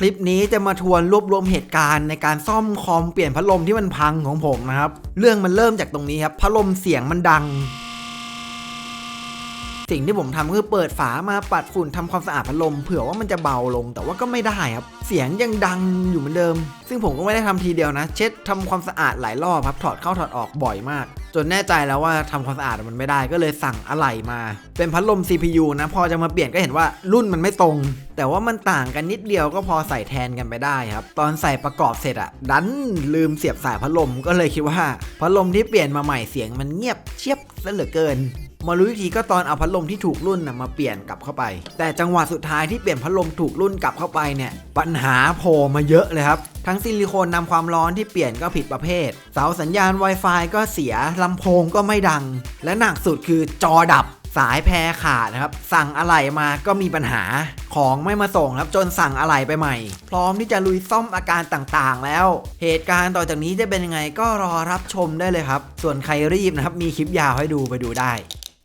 คลิปนี้จะมาทวนรวบรวมเหตุการณ์ในการซ่อมคอมเปลี่ยนพัดลมที่มันพังของผมนะครับ เรื่องมันเริ่มจากตรงนี้ครับ พัดลมเสียงมันดัง สิ่งที่ผมทำคือเปิดฝามาปัดฝุ่นทำความสะอาดพัดลมเผื่อว่ามันจะเบาลง แต่ว่าก็ไม่ได้ครับ เสียงยังดังอยู่เหมือนเดิม ซึ่งผมก็ไม่ได้ทำทีเดียวนะ เช็ดทำความสะอาดหลายรอบครับถอดเข้าถอดออกบ่อยมาก จนแน่ใจแล้วว่าทำความสะอาดมันไม่ได้ก็เลยสั่งอะไหล่มา เป็นพัดลม CPU นะพอจะมาเปลี่ยนก็เห็นว่ารุ่นมันไม่ตรง แต่ว่ามันต่างกันนิดเดียวก็พอใส่แทนกันไปได้ครับ ตอนใส่ประกอบเสร็จอะดันลืมเสียบสายพัดลมก็เลยคิดว่าพัดลมที่เปลี่ยนมาใหม่เสียงมันเงียบเชียบซะเหลือเกินมารู้อีกทีก็ตอนเอาพัดลมที่ถูกรุ่นนะมาเปลี่ยนกลับเข้าไป แต่จังหวะสุดท้ายที่เปลี่ยนพัดลมถูกรุ่นกลับเข้าไปเนี่ย ปัญหาโผล่มาเยอะเลยครับ ทั้งซิลิโคนนำความร้อนที่เปลี่ยนก็ผิดประเภท เสาสัญญาณ Wi-Fi ก็เสียลำโพงก็ไม่ดัง และหนักสุดคือจอดับ สายแพรขาดนะครับ สั่งอะไหล่มาก็มีปัญหาของไม่มาส่งครับ จนสั่งอะไหล่ไปใหม่ พร้อมที่จะลุยซ่อมอาการต่างๆ แล้ว เหตุการณ์ต่อจากนี้จะเป็นยังไงก็รอรับชมได้เลยครับ ส่วนใครรีบนะครับ มีคลิปยาวให้ดูไปดูได้